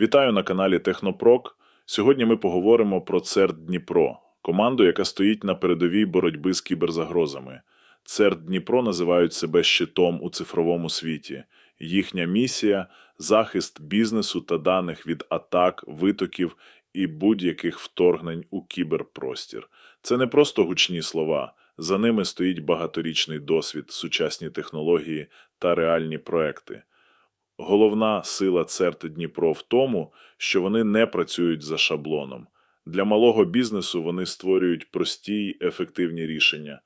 Вітаю на каналі Технопрок. Сьогодні ми поговоримо про ЦЕРТ Дніпро, команду, яка стоїть на передовій боротьби з кіберзагрозами. ЦЕРТ Дніпро називають себе щитом у цифровому світі. Їхня місія захист бізнесу та даних від атак, витоків і будь-яких вторгнень у кіберпростір. Це не просто гучні слова. За ними стоїть багаторічний досвід, сучасні технології та реальні проекти. Головна сила ЦЕРТ Дніпро в тому, що вони не працюють за шаблоном. Для малого бізнесу вони створюють прості й ефективні рішення,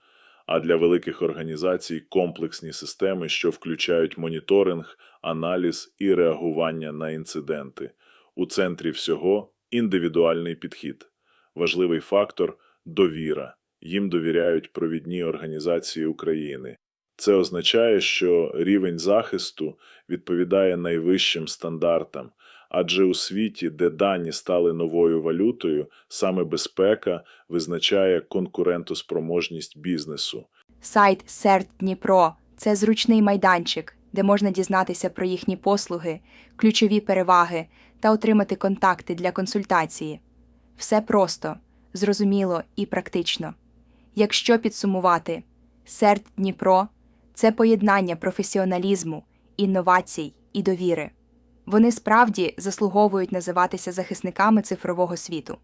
а для великих організацій комплексні системи, що включають моніторинг, аналіз і реагування на інциденти. У центрі всього індивідуальний підхід. Важливий фактор довіра. Їм довіряють провідні організації України. Це означає, що рівень захисту відповідає найвищим стандартам, адже у світі, де дані стали новою валютою, саме безпека визначає конкурентоспроможність бізнесу. Сайт Серт Дніпро це зручний майданчик, де можна дізнатися про їхні послуги, ключові переваги та отримати контакти для консультації. Все просто, зрозуміло і практично. Якщо підсумувати, Серт Дніпро це поєднання професіоналізму, інновацій і довіри. Вони справді заслуговують називатися захисниками цифрового світу.